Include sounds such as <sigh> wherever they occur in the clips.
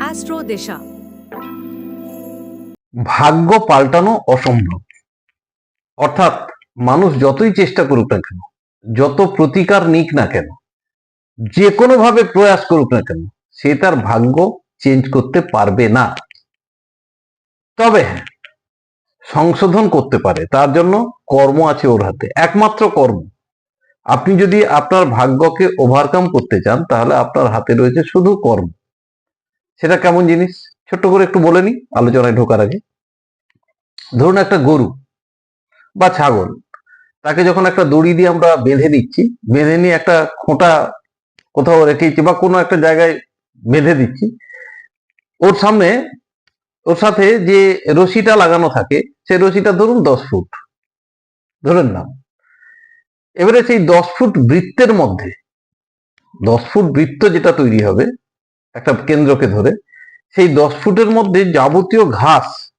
Astro ভাগ্য পাল্টানো অসম্ভব। অর্থাৎ মানুষ যতই চেষ্টা করুক না কেন, যত প্রতিকার নিক না কেন, যে কোনো ভাবে প্রয়াস করুক না কেন, সে তার ভাগ্য চেঞ্জ করতে পারবে না। তবে হ্যাঁ সংশোধন করতে পারে, তার জন্য কর্ম আছে ওর হাতে, একমাত্র কর্ম। আপনি যদি আপনার ভাগ্যকে ওভারকাম করতে চান, তাহলে আপনার হাতে রয়েছে শুধু কর্ম। সেটা কেমন জিনিস? ছোট্ট করে একটু বলে নি আলোচনায় ঢোকার আগে। ধরুন একটা গরু বা ছাগল, তাকে যখন একটা দড়ি দিয়ে আমরা বেঁধে দিচ্ছি, বেঁধে নিয়ে একটা খোঁটা কোথাও রেখেছি বা কোনো একটা জায়গায় বেঁধে দিচ্ছি, ওর সামনে, ওর সাথে যে রশিটা লাগানো থাকে সেই রশিটা ধরুন দশ ফুট, ধরেন না। এবারে সেই দশ ফুট বৃত্তের মধ্যে, দশ ফুট বৃত্ত যেটা তৈরি হবে, একটা কেন্দ্রকে ধরে, সেই দশ ফুটের মধ্যে যাবতীয় ঘাস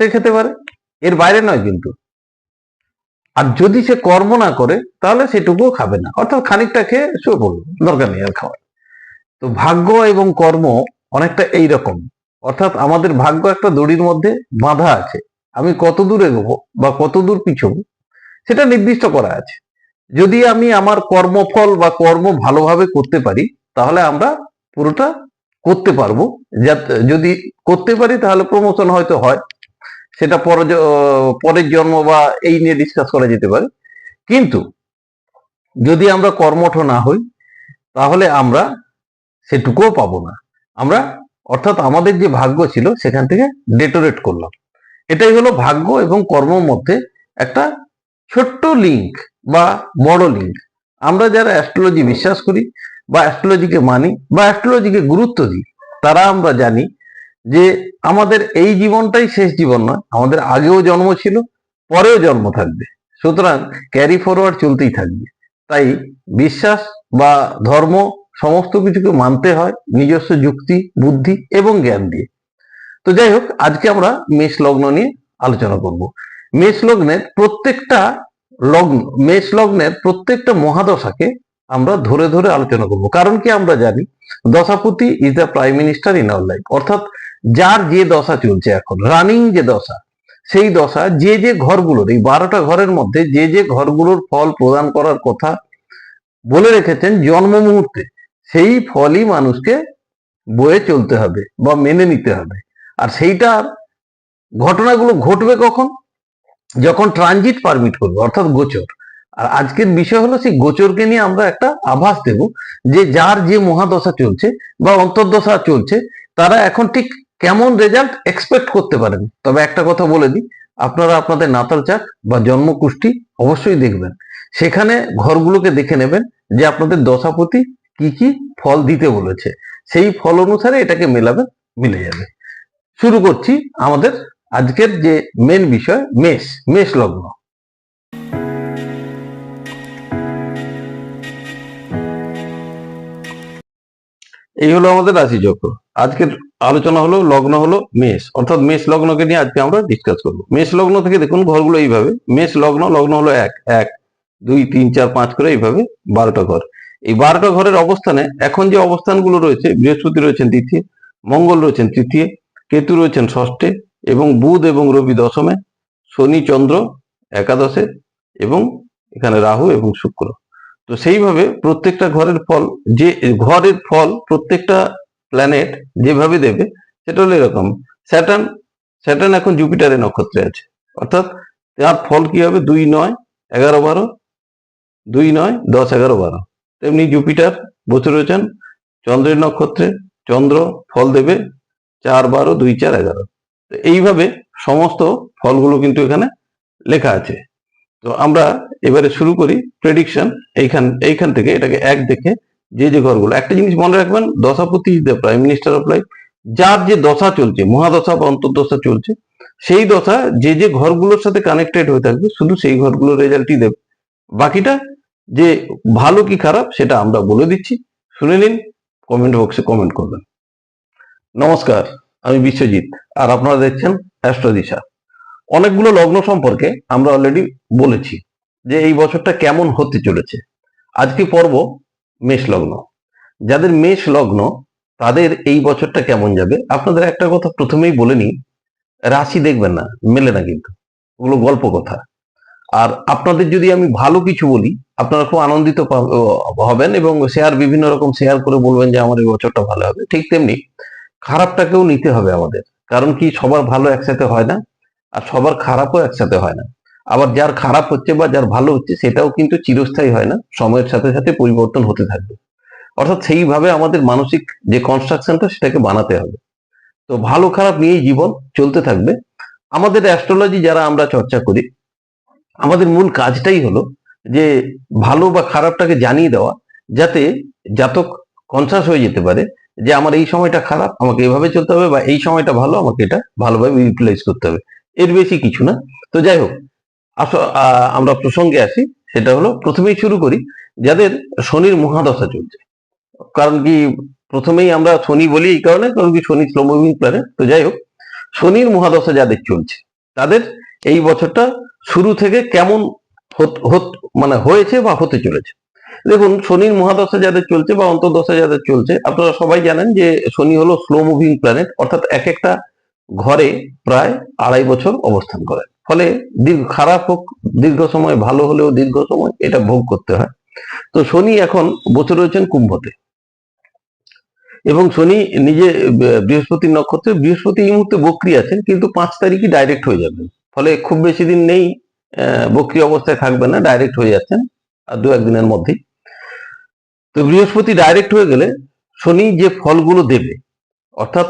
সে খেতে পারে। এর বাইরে নয় কিন্তু। আর যদি সে কর্ম না করে, তাহলে সেটুকুও খাবে না। অর্থাৎ খানিকটা খেয়ে শুয়ে পড়ল দরকার নেই আর খাওয়ার। তো ভাগ্য এবং কর্ম অনেকটা এই রকম অর্থাৎ আমাদের ভাগ্য একটা দড়ির মধ্যে বাঁধা আছে। আমি কত দূর এগোবো বা কত দূর পিছবো, সেটা নির্দিষ্ট করা আছে। যদি আমি আমার কর্মফল বা কর্ম ভালোভাবে করতে পারি, তাহলে আমরা পুরোটা করতে পারব। যদি করতে পারি, তাহলে প্রমোশন হয়তো হয়। সেটা পর পরের জন্ম বা এই নিয়ে ডিসকাস করা যেতে পারে। কিন্তু যদি আমরা কর্মঠ না হই, তাহলে আমরা সেটুকুও পাবো না। আমরা অর্থাৎ আমাদের যে ভাগ্য ছিল, সেখান থেকে ডেটোরেট করলাম। এটাই হলো ভাগ্য এবং কর্মর মধ্যে একটা ছোট্ট লিঙ্ক বা লিঙ্ক আমরা যারা অ্যাস্ট্রোলজি বিশ্বাস করি বা অ্যাস্ট্রোলজিকে মানি বা অ্যাস্ট্রোলজিকে গুরুত্ব দিই, তারা আমরা জানি যে আমাদের এই জীবনটাই শেষ জীবন নয়, আমাদের আগেও জন্ম ছিল, পরেও জন্ম থাকবে। সুতরাং ক্যারি ফরওয়ার্ড চলতেই থাকবে। তাই বিশ্বাস বা ধর্ম সমস্ত কিছুকে মানতে হয় নিজস্ব যুক্তি, বুদ্ধি এবং জ্ঞান দিয়ে। তো যাই হোক, আজকে আমরা মেষ লগ্ন নিয়ে আলোচনা করব। মেষ লগ্নের প্রত্যেকটা লগ্ন, মেষ লগ্নের প্রত্যেকটা মহাদশাকে আমরা ধরে ধরে আলোচনা করব। কারণ কি আমরা জানি, দশাপতি is the prime minister in our life অর্থাৎ যার যে দশা চলছে এখন রানিং যে দশা, সেই দশা যে যে ঘরগুলোর, এই বারোটা ঘরের মধ্যে যে যে ঘরগুলোর ফল প্রদান করার কথা বলে রেখেছেন জন্ম মুহূর্তে, সেই ফলই মানুষকে বয়ে চলতে হবে বা মেনে নিতে হবে। আর সেইটার ঘটনাগুলো ঘটবে কখন? যখন ট্রানজিট পারমিট করবে, অর্থাৎ গোচর। আর আজকের বিষয় হলো সেই গোচরকে নিয়ে আমরা একটা আভাস দেব যে যার যে মহাদশা চলছে বা অন্তর্দশা চলছে, তারা এখন ঠিক কেমন রেজাল্ট এক্সপেক্ট করতে পারেন। তবে একটা কথা বলে দিই, আপনারা আপনাদের নাতাল চাক বা জন্মকুষ্টি অবশ্যই দেখবেন। সেখানে ঘরগুলোকে দেখে নেবেন যে আপনাদের দশাপতি কি কি ফল দিতে বলেছে। সেই ফল অনুসারে এটাকে মেলাবেন মিলে যাবে। শুরু করছি আমাদের আজকের যে মেন বিষয়, মেষ মেষ লগ্ন। এই হলো আমাদের রাশি চক্র আজকের আলোচনা হলো, লগ্ন হলো মেষ। অর্থাৎ মেষ লগ্নকে নিয়ে আজকে আমরা ডিসকাস করব। মেষ লগ্ন থেকে দেখুন ঘরগুলো এইভাবে। মেষ লগ্ন লগ্ন হলো এক এক, দুই, তিন, চার, পাঁচ করে এইভাবে বারোটা ঘর। এই বারোটা ঘরের অবস্থানে এখন যে অবস্থানগুলো রয়েছে, বৃহস্পতি রয়েছেন দ্বিতীয়, মঙ্গল রয়েছেন তৃতীয়, কেতু রয়েছেন ষষ্ঠে এবং বুধ এবং রবি দশমে, শনি, চন্দ্র, একাদশে এবং এখানে রাহু এবং শুক্র। তো সেইভাবে প্রত্যেকটা ঘরের ফল, যে ঘরের ফল প্রত্যেকটা প্ল্যানেট যেভাবে দেবে, সেটা হলো এরকম। স্যাটার্ন স্যাটার্ন এখন জুপিটারের নক্ষত্রে আছে। অর্থাৎ তার ফল কি হবে? দুই নয়, এগারো বারো, দুই নয়, দশ এগারো বারো। তেমনি জুপিটার বসে রয়েছেন চন্দ্রের নক্ষত্রে চন্দ্র ফল দেবে চার বারো, দুই চার এগারো। এইভাবে সমস্ত ফলগুলো কিন্তু এখানে লেখা আছে। তো আমরা এবারে শুরু করি প্রেডিকশন এইখান এইখান থেকে এটাকে এক দেখে যে যে ঘরগুলো। একটা জিনিস মনে রাখবেন, দশাপতি the prime minister of life যার যে দশা চলছে, মহাদশা বা অন্তর্দশা চলছে, সেই দশা যে যে ঘরগুলোর সাথে কানেক্টেড হয়ে থাকবে, শুধু সেই ঘরগুলোর রেজাল্টই দেবে। বাকিটা যে ভালো কি খারাপ, সেটা আমরা বলে দিচ্ছি। শুনে নিন কমেন্ট বক্সে কমেন্ট করবেন। নমস্কার। আমি বিশ্বজিৎ, আর আপনারা দেখছেন অ্যাস্ট্রোদিশা। অনেকগুলো লগ্ন সম্পর্কে আমরা অলরেডি বলেছি যে এই বছরটা কেমন হতে চলেছে। আজকে পর্ব মেষ লগ্ন। যাদের মেষ লগ্ন, তাদের এই বছরটা কেমন যাবে? আপনাদের একটা কথা প্রথমেই বলে নিই, রাশি দেখবেন না, মেলে না কিন্তু। ওগুলো গল্প কথা। আর আপনাদের যদি আমি ভালো কিছু বলি, আপনারা খুব আনন্দিত হবেন এবং শেয়ার বিভিন্ন রকম শেয়ার করে বলবেন যে আমার এই বছরটা ভালো হবে। ঠিক তেমনি খারাপটাকেও নিতে হবে আমাদের। কারণ কি? সবার ভালো একসাথে হয় না আর সবার খারাপও একসাথে হয় না। আবার যার খারাপ হচ্ছে বা যার ভালো হচ্ছে সেটাও কিন্তু চিরস্থায়ী হয় না। সময়ের সাথে সাথে পরিবর্তন হতে থাকবে। অর্থাৎ সেইভাবে আমাদের মানসিক যে কনস্ট্রাকশনটা সেটাকে বানাতে হবে। তো ভালো খারাপ নিয়েই জীবন চলতে থাকবে। আমাদের অ্যাস্ট্রোলজি যারা আমরা চর্চা করি, আমাদের মূল কাজটাই হলো যে ভালো বা খারাপটাকে জানিয়ে দেওয়া যাতে জাতক কনসাস হয়ে যেতে পারে। যে আমার এই সময়টা খারাপ, আমাকে এভাবে চলতে হবে বা এই সময়টা ভালো, আমাকে এটা ভালোভাবে ইউটিলাইজ করতে হবে। এর বেশি কিছু না। তো যাই হোক আমরা প্রসঙ্গে আসি। সেটা হলো, প্রথমেই শুরু করি, যাদের শনির মহাদশা চলছে। কারণ কি, প্রথমেই আমরা শনি বলি এই কারণে, কারণ কি শনি স্লো প্ল্যানেট তো যাই হোক, শনির মহাদশা যাদের চলছে, তাদের এই বছরটা শুরু থেকে কেমন মানে হয়েছে বা হতে চলেছে? দেখুন, শনির মহাদশা যাদের চলছে বা অন্তর্দশা যাদের চলছে, আপনারা সবাই জানেন যে শনি হলো স্লো মুভিং প্ল্যানেট অর্থাৎ এক একটা ঘরে প্রায় আড়াই বছর অবস্থান করে। ফলে দীর্ঘ, খারাপ হোক, দীর্ঘ সময়, ভালো হলেও দীর্ঘ সময় এটা ভোগ করতে হয়। তো শনি এখন বসে রয়েছেন কুম্ভতে। এবং শনি নিজে ব- বৃহস্পতির নক্ষত্রে, বৃহস্পতি এই মুহূর্তে বক্রি আছেন, কিন্তু পাঁচ তারিখই ডাইরেক্ট হয়ে যাবেন। ফলে খুব বেশি দিন নেই বক্রি অবস্থায় থাকবে না ডাইরেক্ট হয়ে যাচ্ছেন, আর দু একদিনের মধ্যেই। তো বৃহস্পতি ডাইরেক্ট হয়ে গেলে শনি যে ফলগুলো দেবে, অর্থাৎ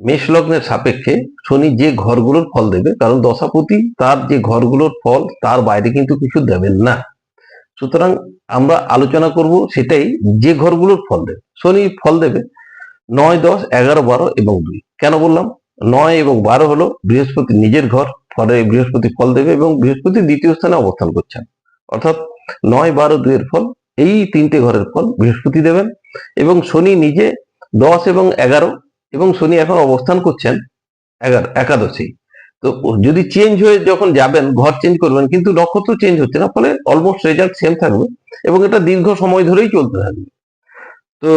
মেষ লগ্নের সাপেক্ষে শনি যে ঘরগুলোর ফল দেবে, কারণ দশাপতি তার যে ঘরগুলোর ফল তার বাইরে কিন্তু কিছু দেবেন না। সুতরাং আমরা আলোচনা করব সেটাই যে ঘরগুলোর ফল দেবে। শনি ফল দেবে নয়, দশ, এগারো, বারো এবং দুই। কেন বললাম? নয় এবং বারো হলো বৃহস্পতি নিজের ঘর, ফলে বৃহস্পতি ফল দেবে এবং বৃহস্পতি দ্বিতীয় স্থানে অবস্থান করছেন। অর্থাৎ নয়, বারো, দুইয়ের ফল এই তিনটে ঘরের ফল বৃহস্পতি দেবেন এবং শনি নিজে দশ এবং এগারো এবং শনি এখন অবস্থান করছেন এগারো, একাদশী। তো যদি চেঞ্জ হয়ে যখন যাবেন, ঘর চেঞ্জ করবেন, কিন্তু নক্ষত্র চেঞ্জ হচ্ছে না, ফলে অলমোস্ট রেজাল্ট সেম থাকবে এবং এটা দীর্ঘ সময় ধরেই চলতে থাকবে। তো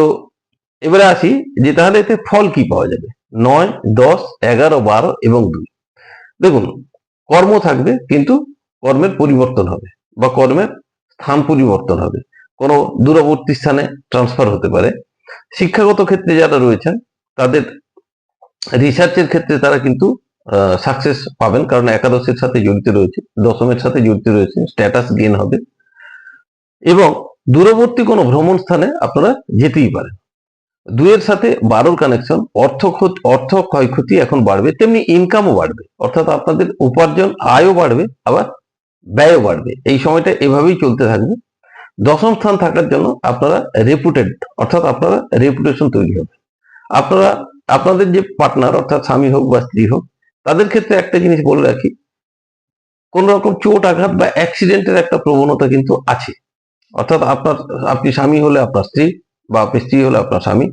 এবারে আসি যে তাহলে এতে ফল কি পাওয়া যাবে? নয়, দশ, এগারো, বারো এবং দুই। দেখুন, কর্ম থাকবে, কিন্তু কর্মের পরিবর্তন হবে বা কর্মের স্থান পরিবর্তন হবে। কোনো দূরবর্তী স্থানে ট্রান্সফার হতে পারে। শিক্ষাগত ক্ষেত্রে যারা রয়েছেন, তাদের রিসার্চের ক্ষেত্রে তারা কিন্তু সাকসেস পাবেন। কারণ একাদশের সাথে জড়িত রয়েছে, দশমের সাথে জড়িত রয়েছে স্ট্যাটাস গেন হবে। এবং দূরবর্তী কোনো ভ্রমণ স্থানে আপনারা যেতেই পারেন। দুইয়ের সাথে বারোর কানেকশন অর্থ অর্থ ক্ষয়ক্ষতি এখন বাড়বে, তেমনি ইনকামও বাড়বে। অর্থাৎ আপনাদের উপার্জন, আয়ও বাড়বে, আবার ব্যয়ও বাড়বে। এই সময়টা এভাবেই চলতে থাকবে। দশম স্থান থাকার জন্য আপনারা রেপুটেড অর্থাৎ আপনারা রেপুটেশন তৈরি হবে। আপনারা, আপনাদের যে পার্টনার অর্থাৎ স্বামী হোক বা স্ত্রী হোক, তাদের ক্ষেত্রে একটা জিনিস বলে রাখি, কোন রকম চোট আঘাত বা অ্যাক্সিডেন্টের একটা প্রবণতা কিন্তু আছে। অর্থাৎ আপনার, আপনি স্বামী হলে আপনার স্ত্রী বা আপনি স্ত্রী হলে আপনার স্বামী,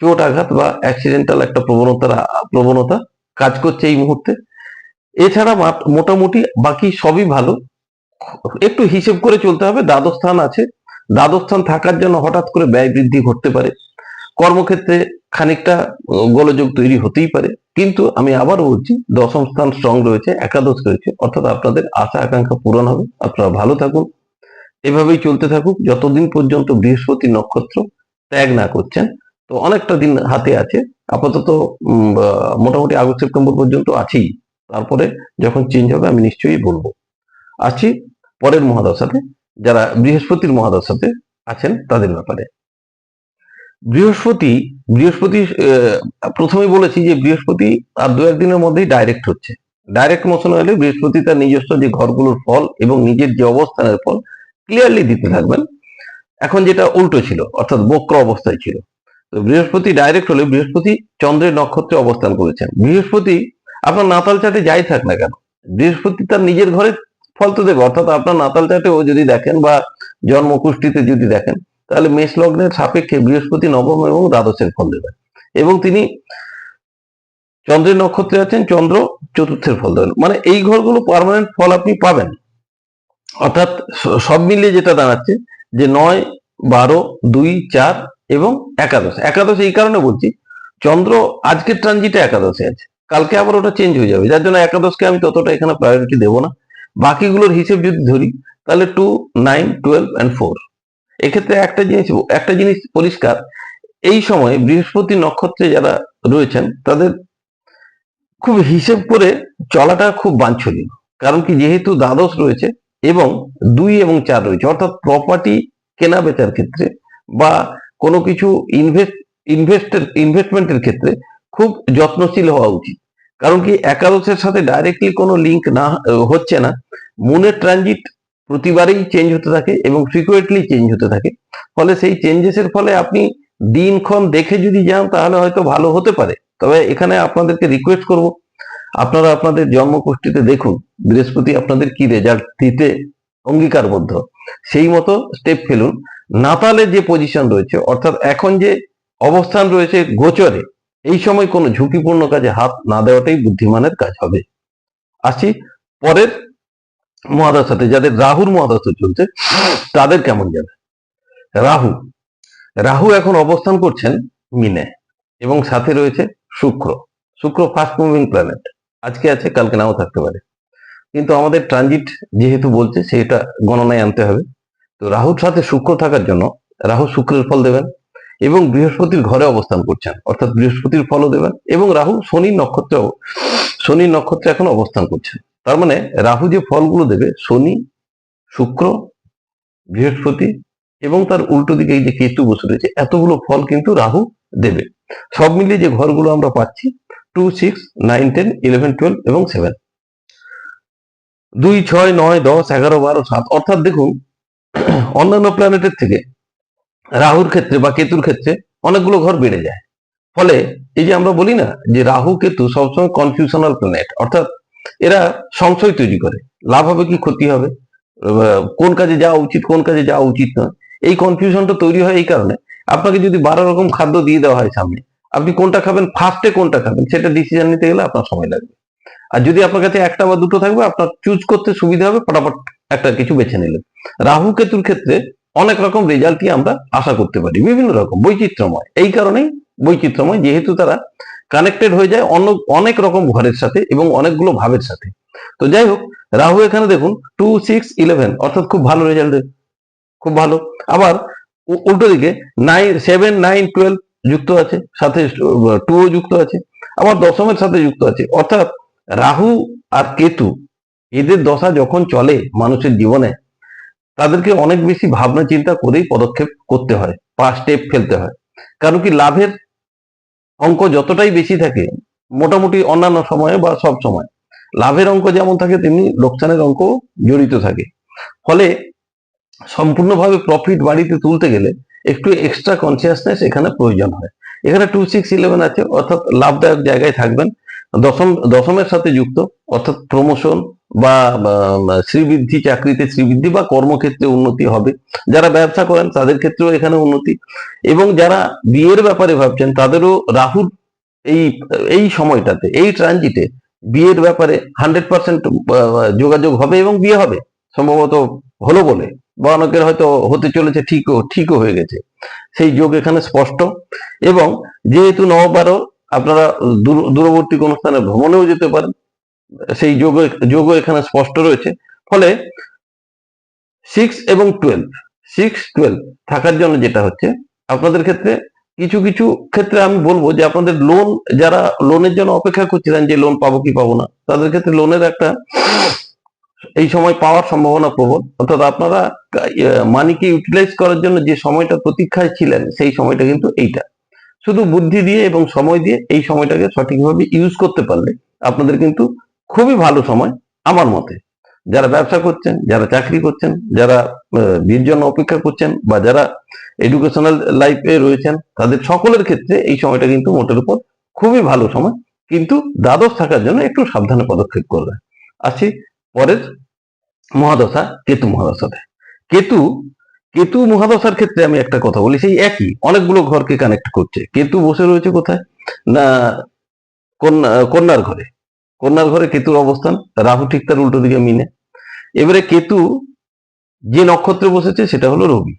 চোট আঘাত বা অ্যাক্সিডেন্টাল একটা প্রবণতা প্রবণতা কাজ করছে এই মুহূর্তে। এছাড়া মোটামুটি বাকি সবই ভালো। একটু হিসেব করে চলতে হবে দ্বাদশ স্থান আছে। দ্বাদশ স্থান থাকার জন্য হঠাৎ করে ব্যয় বৃদ্ধি ঘটতে পারে। কর্মক্ষেত্রে খানিকটা গোলযোগ তৈরি হতেই পারে। কিন্তু আমি আবার বলছি, দশম স্থান স্ট্রং রয়েছে, একাদশ রয়েছে। অর্থাৎ আপনাদের আশা, আকাঙ্ক্ষা পূরণ হবে। আপনারা ভালো থাকুন। এভাবেই চলতে থাকুক। যতদিন পর্যন্ত বৃহস্পতি নক্ষত্র ত্যাগ না করছেন, তো অনেকটা দিন হাতে আছে। আপাতত মোটামুটি আগস্ট, সেপ্টেম্বর পর্যন্ত আছেই। তারপরে যখন চেঞ্জ হবে, আমি নিশ্চয়ই বলব। আসছি। পরের মহাদশাতে যারা বৃহস্পতির মহাদশাতে আছেন তাদের ব্যাপারে। বৃহস্পতি বৃহস্পতি আহ, প্রথমেই বলেছি যে বৃহস্পতি আর দু একদিনের মধ্যেই ডাইরেক্ট হচ্ছে। ডাইরেক্ট মোশন হলে বৃহস্পতি তার নিজস্ব যে ঘরগুলোর ফল এবং নিজের যে অবস্থানের ফল ক্লিয়ারলি দিতে থাকবেন। এখন যেটা উল্টো ছিল অর্থাৎ বক্র অবস্থায় ছিল। তো বৃহস্পতি ডাইরেক্ট হলে বৃহস্পতি চন্দ্রের নক্ষত্রে অবস্থান করেছেন। বৃহস্পতি আপনার নাতাল চাটে যাই থাক না কেন বৃহস্পতি তার নিজের ঘরে ফল তো দেবে অর্থাৎ আপনার নাতাল চাটেও যদি দেখেন বা জন্মকুষ্ঠিতে যদি দেখেন, তাহলে মেষ লগ্নের সাপেক্ষে বৃহস্পতি, নবম এবং দ্বাদশের ফল দেবেন। এবং তিনি চন্দ্রের নক্ষত্রে আছেন, চন্দ্র চতুর্থের ফল দেবেন। মানে এই ঘরগুলো পার্মানেন্ট ফল আপনি পাবেন। অর্থাৎ সব মিলিয়ে যেটা দাঁড়াচ্ছে যে নয়, বারো, দুই, চার এবং একাদশ। একাদশ এই কারণে বলছি, চন্দ্র আজকের ট্রানজিটে একাদশে আছে। কালকে আবার ওটা চেঞ্জ হয়ে যাবে। যার জন্য একাদশকে আমি ততটা এখানে প্রায়োরিটি দেবো না। বাকিগুলোর হিসেব যদি ধরি, তাহলে two nine twelve and four এক্ষেত্রে একটা জিনিস একটা জিনিস পরিষ্কার, এই সময় বৃহস্পতি নক্ষত্রে যারা রয়েছেন, তাদের খুব হিসেব করে চলাটা খুব বাঞ্ছনীয়। কারণ কি? যেহেতু দ্বাদশ রয়েছে এবং দুই এবং চার রয়েছে। অর্থাৎ প্রপার্টি কেনা বেচার ক্ষেত্রে বা কোনো কিছু ইনভেস্ট ইনভেস্টের ইনভেস্টমেন্টের ক্ষেত্রে খুব যত্নশীল হওয়া উচিত। কারণ কি একাদশের সাথে ডাইরেক্টলি কোনো লিঙ্ক না হচ্ছে না। মুনের ট্রানজিট প্রতিবারেই চেঞ্জ হতে থাকে এবং ফ্রিকুয়েন্টলি চেঞ্জ হতে থাকে। ফলে সেই চেঞ্জেসের ফলে আপনি দিনক্ষণ দেখে যদি যান, তাহলে হয়তো ভালো হতে পারে। তবে এখানে আপনাদেরকে রিকোয়েস্ট করব। আপনারা আপনাদের জন্মকুষ্ঠিতে দেখুন, বৃহস্পতি আপনাদের কি রেজাল্ট দিতে অঙ্গীকারবদ্ধ। সেই মতো স্টেপ ফেলুন। নাতালের যে পজিশন রয়েছে, অর্থাৎ এখন যে অবস্থান রয়েছে গোচরে এই সময় কোনো ঝুঁকিপূর্ণ কাজে হাত না দেওয়াটাই বুদ্ধিমানের কাজ হবে। আসছি পরের মহাদশাতে যাদের রাহুর মহাদশা চলছে, তাদের কেমন যাবে? রাহু রাহু এখন অবস্থান করছেন মিনে এবং সাথে রয়েছে শুক্র। শুক্র ফাস্ট মুভিং প্ল্যানেট আজকে আছে, কালকে নাও থাকতে পারে। কিন্তু আমাদের ট্রানজিট যেহেতু বলছে, সেটা গণনায় আনতে হবে। তো রাহুর সাথে শুক্র থাকার জন্য, রাহু শুক্রের ফল দেবেন। এবং বৃহস্পতির ঘরে অবস্থান করছেন, অর্থাৎ বৃহস্পতির ফলও দেবেন এবং রাহু শনির নক্ষত্রে শনির নক্ষত্রে এখন অবস্থান করছেন। তার মানে রাহু যে ফলগুলো দেবে, শনি, শুক্র, বৃহস্পতি এবং তার উল্টো দিকে এই যে কেতু বসে রয়েছে, এতগুলো ফল কিন্তু রাহু দেবে। সব মিলিয়ে যে ঘরগুলো আমরা পাচ্ছি two six nine ten eleven twelve এবং সেভেন দুই, ছয়, নয়, দশ, এগারো, বারো, সাত, অর্থাৎ দেখুন, অন্যান্য প্ল্যানেটের থেকে রাহুর ক্ষেত্রে বা কেতুর ক্ষেত্রে অনেকগুলো ঘর বেড়ে যায়। ফলে এই যে আমরা বলি না যে রাহু, কেতু সবসময় কনফিউশনাল প্ল্যানেট অর্থাৎ এরা সংশয় তৈরি করে। লাভ হবে কি, ক্ষতি হবে? কোন কাজে যাওয়া উচিত, কোন কাজে যাওয়া উচিত নয়। এই কনফিউশনটা তৈরি হয় এই কারণে আপনাকে যদি বারো রকম খাদ্য দিয়ে দেওয়া হয় সামনে, আপনি কোনটা খাবেন ফার্স্টে কোনটা খাবেন, সেটা ডিসিশন নিতে গেলে আপনার সময় লাগবে। আর যদি আপনার কাছে একটা বা দুটো থাকবে, আপনার চুজ করতে সুবিধা হবে, ফটাফট একটা কিছু বেছে নিলেন। রাহু, কেতুর ক্ষেত্রে অনেক রকম রেজাল্টই আমরা আশা করতে পারি, বিভিন্ন রকম বৈচিত্র্যময়। এই কারণেই বৈচিত্র্যময় যেহেতু তারা কানেক্টেড হয়ে যায় অন্য, অনেক রকম ঘরের সাথে এবং অনেকগুলো ভাবের সাথে। তো যাই হোক, রাহু এখানে দেখুন টু সিক্স ইলেভেন অর্থাৎ খুব ভালো রেজাল্ট খুব ভালো। আবার উল্টো দিকে নাইন সেভেন নাইন টুয়েলভ যুক্ত আছে, সাথে টু যুক্ত আছে, আবার দশমের সাথে যুক্ত আছে। অর্থাৎ রাহু আর কেতু, এদের দশা যখন চলে মানুষের জীবনে তাদেরকে অনেক বেশি ভাবনা চিন্তা করেই পদক্ষেপ করতে হয় পা স্টেপ ফেলতে হয়। কারণ কি লাভের অঙ্ক যতটাই বেশি থাকে, মোটামুটি অন্যান্য সময়ে বা সব সময়, লাভের অঙ্ক যেমন থাকে, তেমনি লোকসানের অঙ্ক জড়িত থাকে। ফলে সম্পূর্ণভাবে প্রফিট বাড়িতে তুলতে গেলে একটু এক্সট্রা কনসিয়াসনেস এখানে প্রয়োজন হয়। এখানে টু সিক্স ইলেভেন আছে, অর্থাৎ লাভদায়ক জায়গায় থাকবেন। দশম, দশমের সাথে যুক্ত, অর্থাৎ প্রমোশন বা শ্রীবৃদ্ধি, চাকরিতে শ্রীবৃদ্ধি বা কর্মক্ষেত্রে উন্নতি হবে। যারা ব্যবসা করেন, তাদের ক্ষেত্রেও এখানে উন্নতি। এবং যারা বিয়ের ব্যাপারে ভাবছেন, তাদেরও রাহুর এই এই সময়টাতে, এই ট্রানজিটে বিয়ের ব্যাপারে হান্ড্রেড পার্সেন্ট যোগাযোগ হবে এবং বিয়ে হবে। সম্ভবত হলো বলে, বা অনেকের হয়তো হতে চলেছে, ঠিকও ঠিকও হয়ে গেছে। সেই যোগ এখানে স্পষ্ট। এবং যেহেতু নববারো আপনারা দূর- দূরবর্তী কোনো স্থানে ভ্রমণেও যেতে পারেন। সেই যোগ যোগ এখানে স্পষ্ট রয়েছে। ফলে সিক্স এবং টুয়েলভ সিক্স টুয়েলভ থাকার জন্য যেটা হচ্ছে, আপনাদের ক্ষেত্রে কিছু কিছু ক্ষেত্রে আমি বলব যে আপনাদের লোন যারা লোনের জন্য অপেক্ষা করছিলেন যে লোন পাবো কি পাবো না, তাদের ক্ষেত্রে লোনের একটা এই সময় পাওয়ার সম্ভাবনা প্রবল। অর্থাৎ আপনারা মানিকে ইউটিলাইজ করার জন্য যে সময়টা প্রতীক্ষায় ছিলেন, সেই সময়টা কিন্তু এইটা। শুধু বুদ্ধি দিয়ে এবং সময় দিয়ে এই সময়টাকে সঠিকভাবে ইউজ করতে পারলে আপনাদের কিন্তু খুবই ভালো সময় আমার মতে। যারা ব্যবসা করছেন, যারা চাকরি করছেন, যারা বিয়ের জন্য অপেক্ষা করছেন বা যারা এডুকেশনাল লাইফে রয়েছেন, তাদের সকলের ক্ষেত্রে এই সময়টা কিন্তু মোটের উপর খুবই ভালো সময়। কিন্তু দ্বাদশ থাকার জন্য একটু সাবধানে পদক্ষেপ করবে আসি পরের মহাদশা, কেতু মহাদশাতে। কেতু কেতু মহাদশার ক্ষেত্রে আমি একটা কথা বলি, সেই একই, অনেকগুলো ঘরকে কানেক্ট করছে। কেতু বসে রয়েছে কোথায়? না, কন্যা, কন্যার ঘরে। কন্যার ঘরে কেতুর অবস্থান, রাহু ঠিক তার উল্টো দিকে মিনে এবারে কেতু যে নক্ষত্রে বসেছে, সেটা হলো রবি।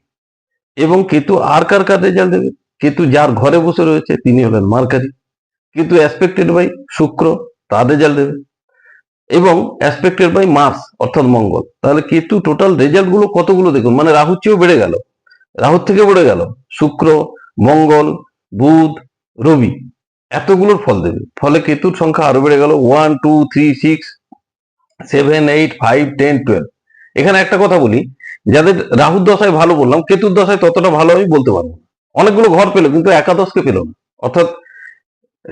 এবং কেতু আর কার কার রেজাল্ট দেবে? কেতু যার ঘরে বসে রয়েছে, তিনি হলেন মার্কারি। কিন্তু অ্যাসপেক্টেড বাই শুক্র তার রেজাল্ট দেবে। এবং অ্যাসপেক্টেড বাই মার্স অর্থাৎ মঙ্গল। তাহলে কেতু টোটাল রেজাল্টগুলো কতগুলো দেখুন? মানে রাহুর চেয়েও বেড়ে গেল। রাহুর থেকে বেড়ে গেল। শুক্র, মঙ্গল, বুধ, রবি এতগুলোর ফল দেবে। ফলে কেতুর সংখ্যা আরও বেড়ে গেল। One two three six seven eight five ten twelve এখানে একটা কথা বলি, যাদের রাহুর দশায় ভালো বললাম, কেতুর দশায় ততটা ভালো আমি বলতে পারব। অনেকগুলো ঘর পেল, কিন্তু একাদশকে পেল না। অর্থাৎ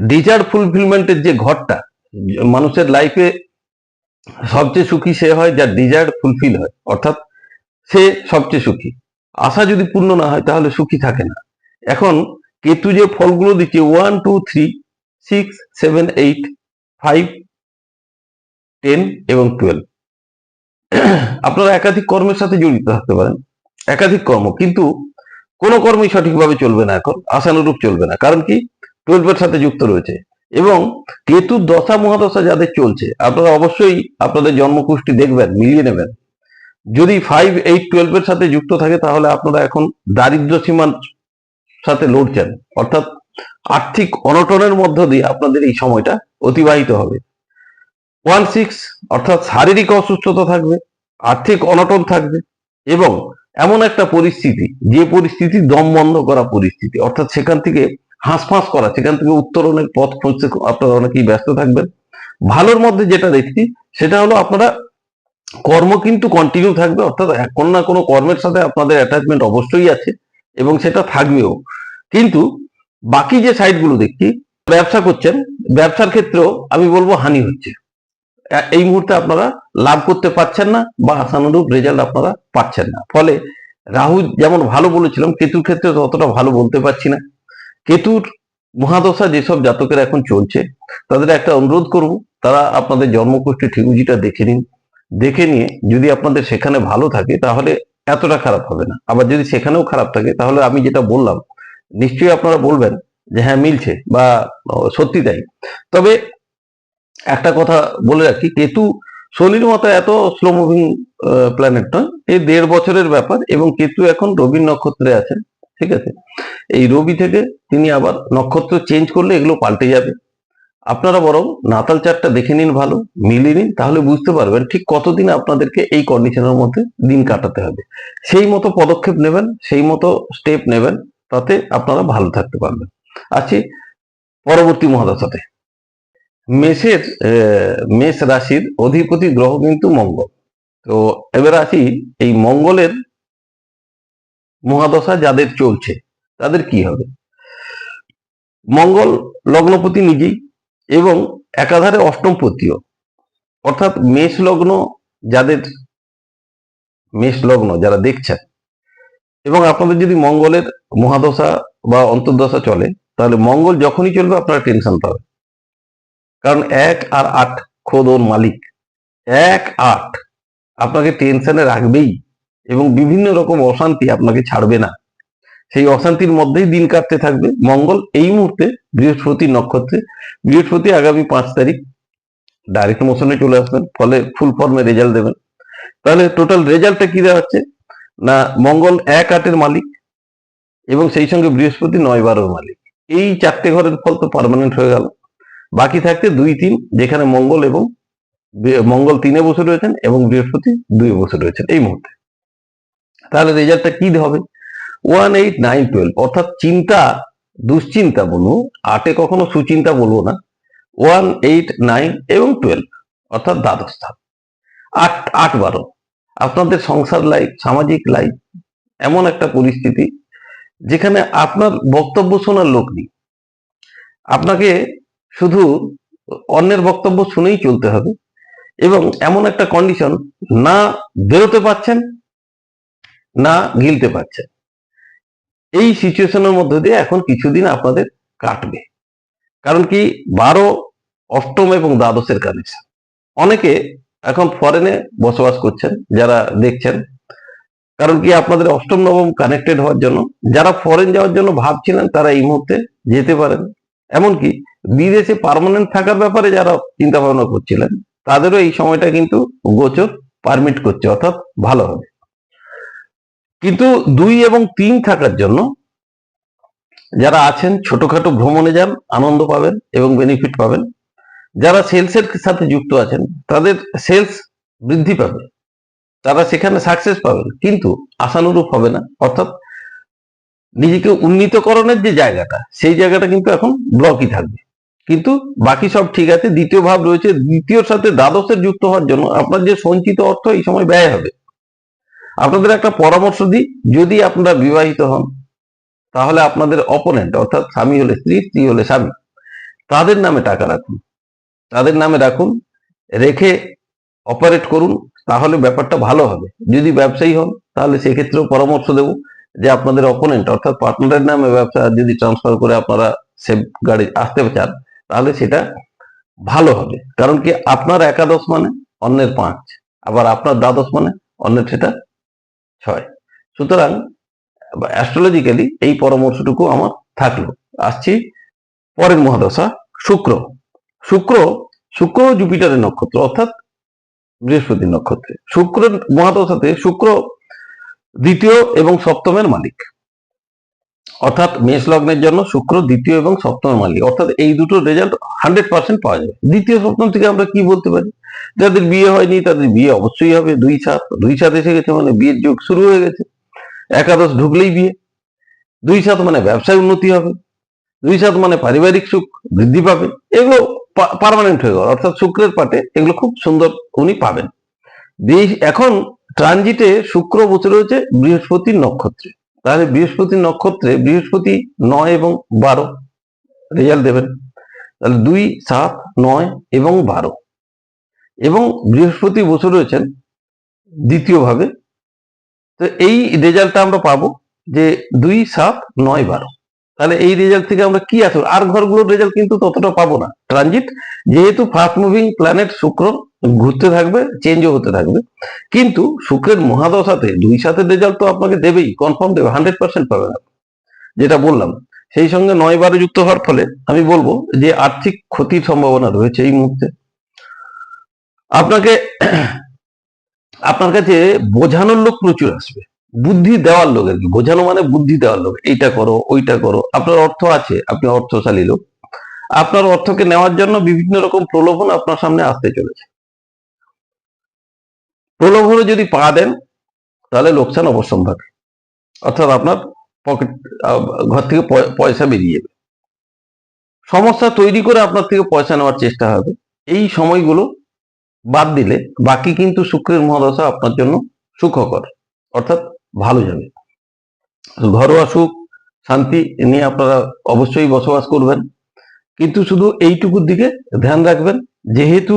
ডিজার্ড ফুলফিলমেন্টের যে ঘরটা, মানুষের লাইফে সবচেয়ে সুখী সে হয় যার ডিজায়ার ফুলফিল হয়, অর্থাৎ সে সবচেয়ে সুখী। আশা যদি পূর্ণ না হয় তাহলে সুখী থাকে না। এখন কেতু যে ফলগুলো দিচ্ছে one two three six seven eight five ten এবং টুয়েলভ আপনারা একাধিক কর্মের সাথে জড়িত থাকতে পারেন, একাধিক কর্ম, কিন্তু কোনো কর্মই সঠিকভাবে চলবে না এখন, আশানুরূপ চলবে না। কারণ কি? টুয়েলভের সাথে যুক্ত রয়েছে। এবং কেতুর দশা মহাদশা যাদের চলছে, আপনারা অবশ্যই আপনাদের জন্মকুষ্টি দেখবেন, মিলিয়ে নেবেন। যদি ফাইভ এইট টুয়েলভের সাথে যুক্ত থাকে, তাহলে আপনারা এখন দারিদ্র সীমার সাথে লড়ছেন। অর্থাৎ আর্থিক অনটনের মধ্য দিয়ে আপনাদের এই সময়টা অতিবাহিত হবে। ওয়ান সিক্স অর্থাৎ শারীরিক অসুস্থতা থাকবে, আর্থিক অনটন থাকবে, এবং এমন একটা পরিস্থিতি, যে পরিস্থিতি দম বন্ধ করা পরিস্থিতি, অর্থাৎ সেখান থেকে হাঁসফাঁস করা, সেখান থেকে উত্তরণের পথ খুঁজতে আপনারা অনেকেই ব্যস্ত থাকবেন। ভালোর মধ্যে যেটা দেখছি, সেটা হলো আপনারা কর্ম কিন্তু কন্টিনিউ থাকবে, অর্থাৎ কোনো না কোনো কর্মের সাথে আপনাদের অ্যাটাচমেন্ট অবশ্যই আছে এবং সেটা থাকবেও। কিন্তু বাকি যে সাইডগুলো দেখছি, ব্যবসা করছেন, ব্যবসার ক্ষেত্রেও আমি বলব হানি হচ্ছে। এই মুহূর্তে আপনারা লাভ করতে পারছেন না বা আশানুরূপ রেজাল্ট আপনারা পাচ্ছেন না। ফলে রাহু যেমন ভালো বলেছিলাম, কেতুর ক্ষেত্রে ততটা ভালো বলতে পারছি না। কেতুর মহাদশা যেসব জাতকের এখন চলছে, তাদের একটা অনুরোধ করব, তারা আপনাদের জন্মকুষ্ঠী ঠিকুজিটা দেখে নিন। দেখে নিয়ে যদি আপনাদের সেখানে ভালো থাকে, তাহলে এতটা খারাপ হবে না। আবার যদি সেখানেও খারাপ থাকে, তাহলে আমি যেটা বললাম, নিশ্চয়ই আপনারা বলবেন যে হ্যাঁ মিলছে বা সত্যি তাই। তবে একটা কথা বলে রাখি, কেতু শনির মতো এত স্লো মুভিং প্ল্যানেট নয় এই দেড় বছরের ব্যাপার এবং কেতু এখন রবির নক্ষত্রে আছেন ঠিক আছে? এই রবি থেকে তিনি আবার নক্ষত্র চেঞ্জ করলে এগুলো পাল্টে যাবে। আপনারা বরং নাতাল চারটা দেখে নিন ভালো, মিলিয়ে নিন, তাহলে বুঝতে পারবেন ঠিক কতদিন আপনাদেরকে এই কন্ডিশনের মধ্যে দিন কাটাতে হবে। সেই মতো পদক্ষেপ নেবেন, সেই মতো স্টেপ নেবেন, তাতে আপনারা ভালো থাকতে পারবেন। আছি পরবর্তী মহাদশাতে। মেষের মেষ রাশির অধিপতি গ্রহ কিন্তু মঙ্গল। তো এবার আসি এই মঙ্গলের মহাদশা যাদের চলছে, তাদের কি হবে? মঙ্গল লগ্নপতি নিজেই এবং একাধারে অষ্টমপতিও। অর্থাৎ মেষ লগ্ন যাদের, মেষ লগ্ন যারা দেখছেন, এবং আপনাদের যদি মঙ্গলের মহাদশা বা অন্তর্দশা চলে, তাহলে মঙ্গল যখনই চলবে আপনারা টেনশন পাবেন। কারণ এক আর আট খোদ ওর মালিক। এক আট আপনাকে টেনশনে রাখবেই। এবং বিভিন্ন রকম অশান্তি আপনাকে ছাড়বে না। সেই অশান্তির মধ্যেই দিন কাটতে থাকবে। মঙ্গল এই মুহূর্তে বৃহস্পতি নক্ষত্রে। বৃহস্পতি আগামী পাঁচ তারিখ। ডাইরেক্ট মোশনে চলে আসবেন, ফলে ফুল ফর্মে রেজাল্ট দেবেন। তাহলে টোটাল রেজাল্টটা কি দেওয়া হচ্ছে? না, মঙ্গল এক আটের মালিক এবং সেই সঙ্গে বৃহস্পতি নয় বারোর মালিক। এই চারটে ঘরের ফল তো পার্মানেন্ট হয়ে গেল। বাকি থাকতে দুই তিন, যেখানে মঙ্গল এবং মঙ্গল তিনে বসে রয়েছেন এবং বৃহস্পতি দুয়ে বসে রয়েছেন এই মুহূর্তে। তাহলে রেজাল্টটা কি হবে? ওয়ান এইট নাইন টুয়েলভ অর্থাৎ চিন্তা, দুশ্চিন্তা বলব আটে কখনো সুচিন্তা বলব না। ওয়ান এইট নাইন এবং টুয়েলভ অর্থাৎ দ্বাদশ স্থান আট আট বারো, আপনাদের সংসার লাইফ সামাজিক লাইফ এমন একটা পরিস্থিতি যেখানে আপনার বক্তব্য শোনার লোক নেই। আপনাকে শুধু অন্যের বক্তব্য শুনেই চলতে হবে এবং এমন একটা কন্ডিশন না বেরোতে পারছেন না গিলতে পারছেন এই সিচুয়েশনের মধ্যে দিয়ে এখন কিছুদিন আপনাদের কাটবে। কারণ কি বারো অষ্টম এবং দ্বাদশের কানেকশন অনেকে এখন ফরেনে বসবাস করছেন, যারা দেখছেন। কারণ কি আপনাদের অষ্টম, নবম কানেক্টেড হওয়ার জন্য, যারা ফরেন যাওয়ার জন্য ভাবছিলেন, তারা এই মুহূর্তে যেতে পারেন। এমনকি বিদেশে পার্মানেন্ট থাকার ব্যাপারে যারা চিন্তা ভাবনা করছিলেন, তাদেরও এই সময়টা কিন্তু গোচর পারমিট করছে, অর্থাৎ ভালো হবে। কিন্তু দুই এবং তিন থাকার জন্য যারা আছেন, ছোটখাটো ভ্রমণে যান, আনন্দ পাবেন এবং বেনিফিট পাবেন। যারা সেলসের সাথে যুক্ত আছেন, তাদের সেলস বৃদ্ধি পাবে। তারা সেখানে সাকসেস পাবেন, কিন্তু আশানুরূপ হবে না। অর্থাৎ নিজেকে উন্নীতকরণের যে জায়গাটা, সেই জায়গাটা কিন্তু এখন ব্লকই থাকবে। কিন্তু বাকি সব ঠিক আছে। দ্বিতীয় ভাব রয়েছে, দ্বিতীয়র সাথে দ্বাদশের যুক্ত হওয়ার জন্য আপনার যে সঞ্চিত অর্থ এই সময় ব্যয় হবে। আপনাদের একটা পরামর্শ দিই, যদি আপনারা বিবাহিত হন, তাহলে আপনাদের অপোনেন্ট অর্থাৎ স্বামী হলে স্ত্রী স্ত্রী হলে স্বামী, তাদের নামে টাকা রাখুন। তাদের নামে রাখুন, রেখে অপারেট করুন, তাহলে ব্যাপারটা ভালো হবে। যদি ব্যবসায়ী হন, তাহলে সেক্ষেত্রেও পরামর্শ দেব যে আপনাদের অপোনেন্ট অর্থাৎ পার্টনারের নামে ব্যবসা যদি ট্রান্সফার করে আপনারা সে গাড়ি আসতে চান, তাহলে সেটা ভালো হবে। কারণ কি, আপনার একাদশ মানে অন্যের পাঁচ, আবার আপনার দ্বাদশ মানে অন্যের সেটা ছয় সুতরাং অ্যাস্ট্রোলজিক্যালি এই পরামর্শটুকু আমার থাকল। আসছি পরের মহাদশা, শুক্র। শুক্র শুক্র জুপিটারের নক্ষত্র, অর্থাৎ বৃহস্পতির নক্ষত্রে। শুক্র মহাদশাতে শুক্র দ্বিতীয় এবং সপ্তমের মালিক। অর্থাৎ মেষ লগ্নের জন্য শুক্র দ্বিতীয় এবং সপ্তমের মালিক। অর্থাৎ এই দুটো রেজাল্ট হান্ড্রেড পার্সেন্ট পাওয়া যাবে। দ্বিতীয়, সপ্তম থেকে আমরা কি বলতে পারি? যাদের বিয়ে হয়নি তাদের বিয়ে অবশ্যই হবে। দুই সাত দুই সাত এসে গেছে মানে বিয়ের যুগ শুরু হয়ে গেছে। একাদশ ঢুকলেই বিয়ে। দুই সাত মানে ব্যবসায় উন্নতি হবে। দুই সাত মানে পারিবারিক সুখ বৃদ্ধি পাবে। এগুলো পারমানেন্ট হয়ে গেল অর্থাৎ শুক্রের পাটে এগুলো খুব সুন্দর উনি পাবেন। এখন ট্রানজিটে শুক্র বসে রয়েছে বৃহস্পতির নক্ষত্রে। তাহলে বৃহস্পতির নক্ষত্রে বৃহস্পতি নয় এবং বারো। রেজাল্ট দেবেন। তাহলে দুই, সাত, নয় এবং বারো। এবং বৃহস্পতি বসে রয়েছেন দ্বিতীয় ভাবে তো এই রেজাল্টটা আমরা পাবো যে দুই, সাত, নয়, বারো। তাহলে এই রেজাল্ট থেকে আমরা কি আসব আর ঘরগুলোর রেজাল্ট কিন্তু ততটা পাবো না। ট্রানজিট যেহেতু ফাস্ট মুভিং প্ল্যানেট শুক্র ঘুরতে থাকবে চেঞ্জও হতে থাকবে। কিন্তু শুক্রের মহাদশাতে দুই, সাতের রেজাল্ট তো আপনাকে দেবেই কনফার্ম দেবে হান্ড্রেড পার্সেন্ট পাবেন। যেটা বললাম, সেই সঙ্গে নয়, বারো যুক্ত হওয়ার ফলে আমি বলব যে আর্থিক ক্ষতির সম্ভাবনা রয়েছে এই মুহূর্তে। আপনাকে, আপনার কাছে বোঝানোর লোক প্রচুর আসবে। বুদ্ধি দেওয়ার লোক আর কি। বোঝানো মানে বুদ্ধি দেওয়ার লোক। এইটা করো, ওইটা করো। আপনার অর্থ আছে, আপনি অর্থশালী লোক। আপনার অর্থকে নেওয়ার জন্য বিভিন্ন রকম প্রলোভন আপনার সামনে আসতে চলেছে। প্রলোভনে যদি পা দেন, তাহলে লোকসান অবশ্যম্ভাবী অর্থাৎ আপনার পকেট ঘর থেকে পয়- পয়সা বেরিয়ে যাবে। সমস্যা তৈরি করে আপনার থেকে পয়সা নেওয়ার চেষ্টা হবে। এই সময়গুলো বাদ দিলে বাকি কিন্তু শুক্রের মহাদশা আপনার জন্য সুখকর, অর্থাৎ ভালো যাবে। ঘরোয়া সুখ, শান্তি নিয়ে আপনারা অবশ্যই বসবাস করবেন। কিন্তু শুধু এইটুকুর দিকে ধ্যান রাখবেন, যেহেতু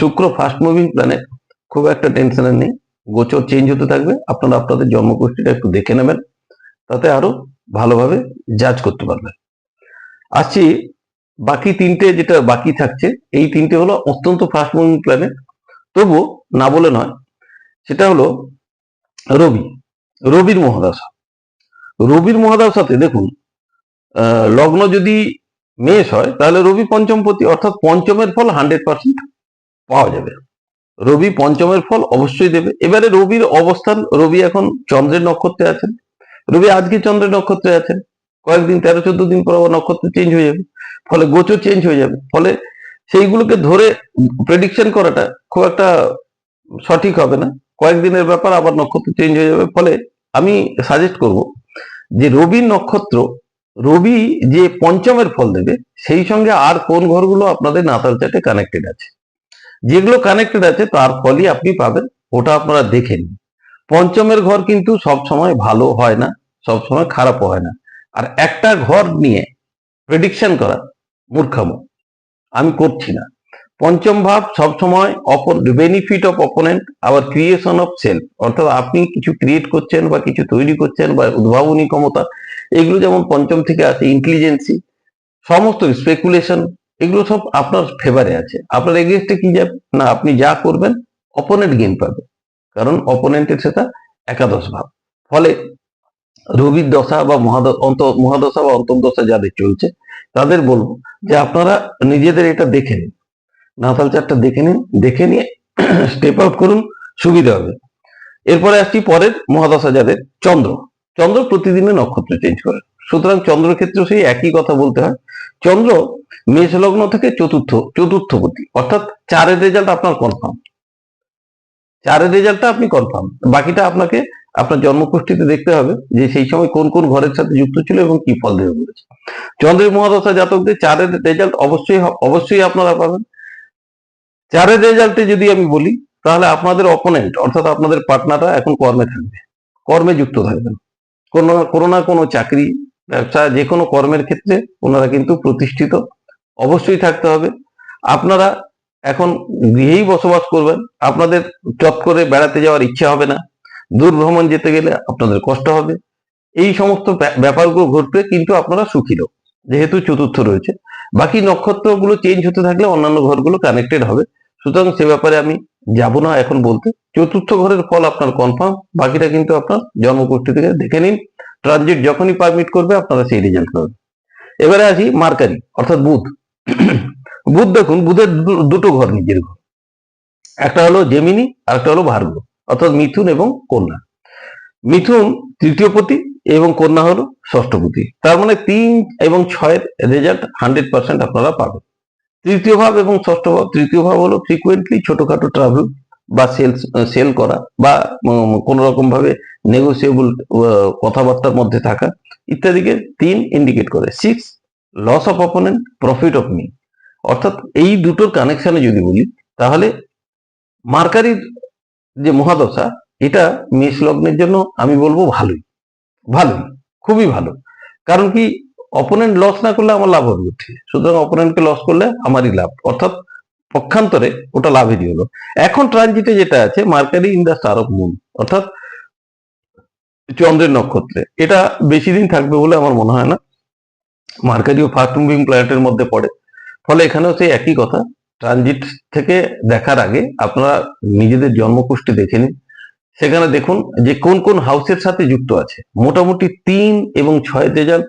শুক্র ফাস্ট মুভিং প্ল্যানেট খুব একটা টেনশনের নেই, গোচর চেঞ্জ হতে থাকবে, আপনারা আপনাদের জন্মগোষ্ঠীটা একটু দেখে নেবেন, তাতে আরও ভালোভাবে জাজ করতে পারবেন। আসছি বাকি তিনটে যেটা বাকি থাকছে, এই তিনটে হলো অত্যন্ত ফাস্ট মুভিং প্ল্যানেট তবু না বলে নয়, সেটা হলো রবি, রবির মহাদশা। রবির মহাদশাতে দেখুন লগ্ন যদি মেষ হয়, তাহলে রবি পঞ্চমপতি, অর্থাৎ পঞ্চমের ফল হান্ড্রেড পার্সেন্ট পাওয়া যাবে। রবি পঞ্চমের ফল অবশ্যই দেবে। এবারে রবির অবস্থান, রবি এখন চন্দ্রের নক্ষত্রে আছেন। রবি আজকে চন্দ্রের নক্ষত্রে আছেন। কয়েকদিন, তেরো চোদ্দ দিন পর নক্ষত্র চেঞ্জ হয়ে যাবে। ফলে গোচর চেঞ্জ হয়ে যাবে। ফলে সেইগুলোকে ধরে প্রেডিকশন করাটা খুব একটা সঠিক হবে না। কয়েকদিনের ব্যাপার, আবার নক্ষত্র চেঞ্জ হয়ে যাবে। ফলে আমি সাজেস্ট করব যে রবির নক্ষত্র, রবি যে পঞ্চমের ফল দেবে, সেই সঙ্গে আর কোন ঘরগুলো আপনাদের নাতাল চাটে কানেক্টেড আছে? যেগুলো কানেক্টেড আছে, তার ফলই আপনি পাবেন, ওটা আপনারা দেখে নিন। পঞ্চমের ঘর কিন্তু সব সময় ভালো হয় না, সব সময় খারাপও হয় না। আর একটা ঘর নিয়ে প্রেডিকশন করা মূর্খামো। আমি করছি না। পঞ্চম ভাব, সবসময় অপর বেনিফিট অফ অপোনেন্ট আবার ক্রিয়েশন অফ সেলফ অর্থাৎ আপনি কিছু ক্রিয়েট করছেন বা কিছু তৈরি করছেন বা উদ্ভাবনী ক্ষমতা, এগুলো যেমন পঞ্চম থেকে আছে ইন্টেলিজেন্সি সমস্ত স্পেকুলেশন এগুলো সব আপনার ফেভারে আছে। আপনার এগেনস্টে কি যাবে? না, আপনি যা করবেন অপোনেন্ট গেইন পাবে। কারণ অপোনেন্টের সেটা একাদশ ভাব। ফলে রবির দশা বা মহাদ, অন্ত, মহাদশা বা অন্তর্দশা যাদের চলছে তাদের বলব যে আপনারা নিজেদের এটা দেখে নিন। নাতাল চারটা দেখে নিন দেখে নিয়ে <clears throat> স্টেপ আউট করুন সুবিধা হবে। এরপরে আসছি পরের মহাদশা যাদের চন্দ্র। চন্দ্র প্রতিদিনে নক্ষত্র চেঞ্জ করে। সুতরাং চন্দ্র ক্ষেত্রে সেই একই কথা বলতে হয়। চন্দ্র মেষ লগ্ন থেকে চতুর্থ চতুর্থ চতুর্থপতি। অর্থাৎ চারের রেজাল্ট আপনার কনফার্ম চারের রেজাল্টটা আপনি কনফার্ম বাকিটা আপনাকে আপনার জন্মকুষ্ঠিতে দেখতে হবে যে সেই সময় কোন কোন ঘরের সাথে যুক্ত ছিল এবং কি ফল দেবে বলেছে চন্দ্রের মহাদশা জাতকদের চারের রেজাল্ট অবশ্যই অবশ্যই আপনারা পাবেন। চারের রেজাল্টে যদি আমি বলি, তাহলে আপনাদের অপোনেন্ট অর্থাৎ আপনাদের পার্টনাররা এখন কর্মে থাকবে। কর্মে যুক্ত থাকবেন। কোনো কোনো না কোনো চাকরি, ব্যবসা, যে কোনো কর্মের ক্ষেত্রে ওনারা কিন্তু প্রতিষ্ঠিত। অবশ্যই থাকতে হবে। আপনারা এখন গৃহেই বসবাস করবেন। আপনাদের চট করে বেড়াতে যাওয়ার ইচ্ছা হবে না। দূর ভ্রমণ যেতে গেলে আপনাদের কষ্ট হবে। এই সমস্ত ব্যা- ব্যাপারগুলো ঘটবে কিন্তু আপনারা সুখী লোক, যেহেতু চতুর্থ রয়েছে। বাকি নক্ষত্রগুলো চেঞ্জ হতে থাকলে অন্যান্য ঘরগুলো কানেক্টেড হবে। সুতরাং সে ব্যাপারে আমি যাব না এখন বলতে। চতুর্থ ঘরের ফল আপনার কনফার্ম বাকিটা কিন্তু আপনার জন্মকুষ্ঠি থেকে দেখে নিন। ট্রানজিট যখনই পারমিট করবে, আপনারা সেই রেজাল্ট পাবেন। এবারে আসি মার্কারি, অর্থাৎ বুধ। <coughs> বুধ দেখুন, বুধের দুটো ঘর নিজের ঘর। একটা হলো জেমিনি আর একটা হলো ভার্গ অর্থাৎ মিথুন এবং কন্যা। মিথুন তৃতীয়পতি এবং কন্যা হলো ষষ্ঠপতি তার মানে তিন এবং ছয়ের রেজাল্ট হান্ড্রেড পার্সেন্ট আপনারা পাবেন। তৃতীয় ভাব এবং ষষ্ঠ ভাব, তৃতীয় ভাব হলো ফ্রিকুয়েন্টলি ছোটখাটো ট্রাভেল বা সেল সেল করা বা কোনো রকম ভাবে নেগোসিয়েবল কথাবার্তার মধ্যে থাকা ইত্যাদিকে তিন ইন্ডিকেট করে। Six loss of opponent profit of me অর্থাৎ এই দুটোর কানেকশানে যদি বলি, তাহলে মার্কারির যে মহাদশা, এটা মেষ লগ্নের জন্য আমি বলব ভালোই। ভালোই, খুবই ভালো। কারণ কি অপোনেন্ট লস না করলে আমার লাভ হবে কোথায়? সুতরাং অপোনেন্টকে লস করলে আমারই লাভ। অর্থাৎ পক্ষান্তরে ওটা লাভেরই হলো। এখন ট্রানজিটে যেটা আছে, Mercury in the star of moon, অর্থাৎ চন্দ্রের নক্ষত্রে। এটা বেশি দিন থাকবে বলে আমার মনে হয় না। মার্কারিও ফার্স্ট মুভিং প্ল্যানেটের মধ্যে পড়ে। ফলে এখানেও সেই একই কথা। ট্রানজিট থেকে দেখার আগে আপনারা নিজেদের জন্মকুষ্টি দেখে নিন। সেখানে দেখুন যে কোন কোন হাউসের সাথে যুক্ত আছে। মোটামুটি তিন এবং ছয় রেজাল্ট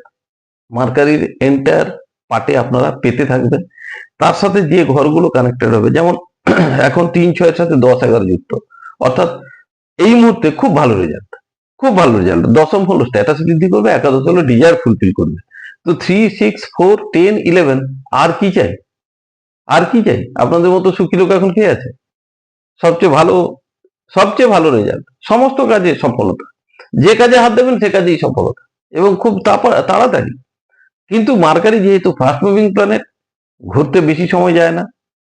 মার্কারির এন্টায়ার পার্টে আপনারা পেতে থাকবেন। তার সাথে যে ঘরগুলো কানেক্টেড হবে, যেমন <clears throat> এখন তিন, ছয়ের সাথে দশ, এগারো যুক্ত। অর্থাৎ এই মুহূর্তে খুব ভালো রেজাল্ট খুব ভালো রেজাল্ট দশম হলো স্ট্যাটাস বৃদ্ধি করবে, একাদশ হলো ডিজায়ার ফুলফিল করবে। তো three six four ten eleven আর কি চাই? আর কি চাই? আপনাদের মতো সুখী লোক এখন কে আছে? সবচেয়ে ভালো সবচেয়ে ভালো রেজাল্ট সমস্ত কাজে সফলতা। যে কাজে হাত দেবেন সে কাজেই সফলতা। এবং খুব তাড়াতাড়ি। কিন্তু মার্কারি যেহেতু ফাস্ট মুভিং প্ল্যানেট ঘুরতে বেশি সময় যায় না।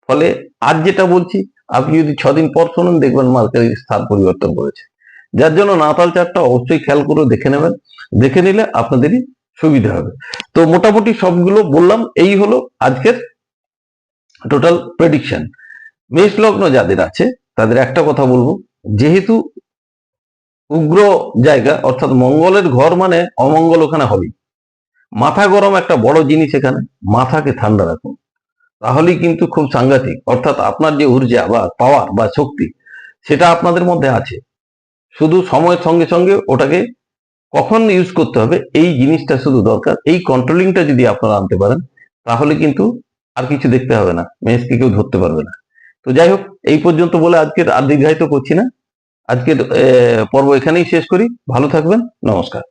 ফলে আজ যেটা বলছি, আপনি যদি ছদিন পর শোনেন, দেখবেন মার্কারির স্থান পরিবর্তন করেছে। যার জন্য নাতাল চারটা অবশ্যই খেয়াল করে দেখে নেবেন। দেখে নিলে আপনাদেরই সুবিধা হবে। তো মোটামুটি সবগুলো বললাম, এই হলো আজকের টোটাল প্রেডিকশন মেষ লগ্ন যাদের আছে, তাদের একটা কথা বলব। যেহেতু উগ্র জায়গা, অর্থাৎ মঙ্গলের ঘর মানে অমঙ্গল ওখানে হবেই। মাথা গরম একটা বড় জিনিস এখানে, মাথাকে ঠান্ডা রাখুন তাহলেই কিন্তু খুব সাংঘাতিক। অর্থাৎ আপনার যে ঊর্জা বা পাওয়ার বা শক্তি, সেটা আপনাদের মধ্যে আছে। শুধু সময়ের সঙ্গে সঙ্গে ওটাকে কখন ইউজ করতে হবে, এই জিনিসটা শুধু দরকার। এই কন্ট্রোলিংটা যদি আপনারা আনতে পারেন, তাহলে কিন্তু আর কিছু দেখতে হবে না মেসকে কেউ ধরতে পারবে না। তো যাই হোক, এই পর্যন্ত বলে আজকের আর দীর্ঘায়িত করছি না। আজকের পর্ব এখানেই শেষ করি। ভালো থাকবেন, নমস্কার।